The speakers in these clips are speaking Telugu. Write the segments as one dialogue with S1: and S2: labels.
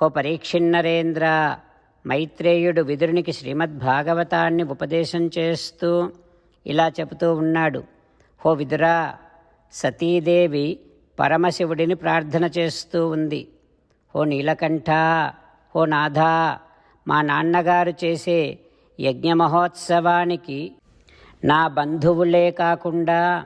S1: హో పరీక్షిన్నరేంద్ర మైత్రేయుడు విదురునికి శ్రీమద్భాగవతాన్ని ఉపదేశం చేస్తూ ఇలా చెబుతూ ఉన్నాడు. హో విదురా సతీదేవి పరమశివుడిని ప్రార్థన చేస్తూ ఉంది. హో నీలకంఠ హో నాథా మా నాన్నగారు చేసే యజ్ఞ మహోత్సవానికి నా బంధువులే కాకుండా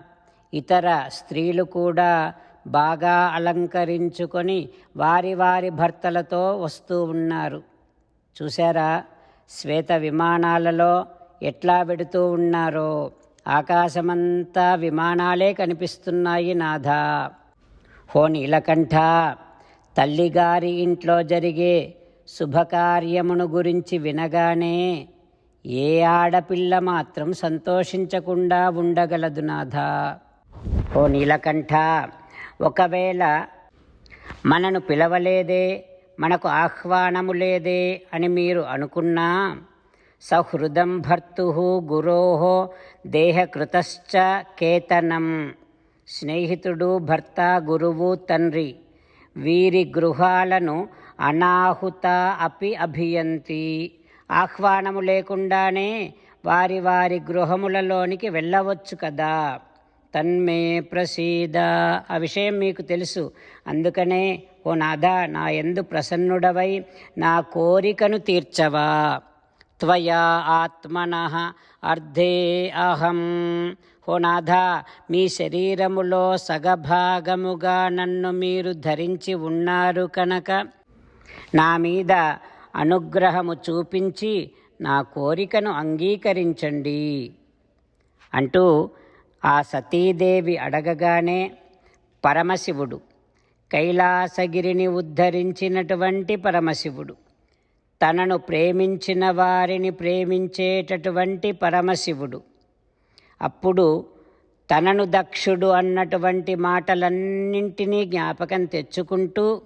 S1: ఇతర స్త్రీలు కూడా బాగా అలంకరించుకొని వారి వారి భర్తలతో వస్తూ ఉన్నారు. చూసారా శ్వేత విమానాలలో ఎట్లా వెడుతూ ఉన్నారో? ఆకాశమంతా విమానాలే కనిపిస్తున్నాయి నాథా. హో నీలకంఠ తల్లిగారి ఇంట్లో జరిగే శుభకార్యమును గురించి వినగానే ఏ ఆడపిల్ల మాత్రం సంతోషించకుండా ఉండగలదు నాథా. ఓ నీలకంఠ ఒకవేళ మనను పిలవలేదే మనకు ఆహ్వానము లేదే అని మీరు అనుకున్నా సహృదం భర్తు గురో దేహకృతశ్చ కేతనం. స్నేహితుడు భర్త గురువు తండ్రి వీరి గృహాలను అనాహుత అపి అభియంతి. ఆహ్వానము లేకుండానే వారి వారి గృహములలోనికి వెళ్ళవచ్చు కదా. తన్మే ప్రసీద. ఆ విషయం మీకు తెలుసు. అందుకనే ఓ నాథా నా ఎందు ప్రసన్నుడవై నా కోరికను తీర్చవా. త్వయా ఆత్మన అర్ధే అహం. ఓ నాథ మీ శరీరములో సగభాగముగా నన్ను మీరు ధరించి ఉన్నారు కనుక నా మీద అనుగ్రహము చూపించి నా కోరికను అంగీకరించండి. అంటూ ఆ సతీదేవి అడగగానే పరమశివుడు కైలాసగిరిని ఉద్ధరించినటువంటి పరమశివుడు తనను ప్రేమించిన వారిని ప్రేమించేటటువంటి పరమశివుడు అప్పుడు తనను దక్షుడు అన్నటువంటి మాటలన్నింటినీ జ్ఞాపకం తెచ్చుకుంటూ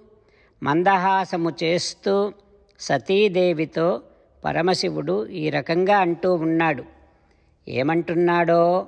S1: మందహాసము చేస్తూ సతీదేవితో పరమశివుడు ఈ రకంగా అంటూ ఉన్నాడు. ఏమంటున్నాడో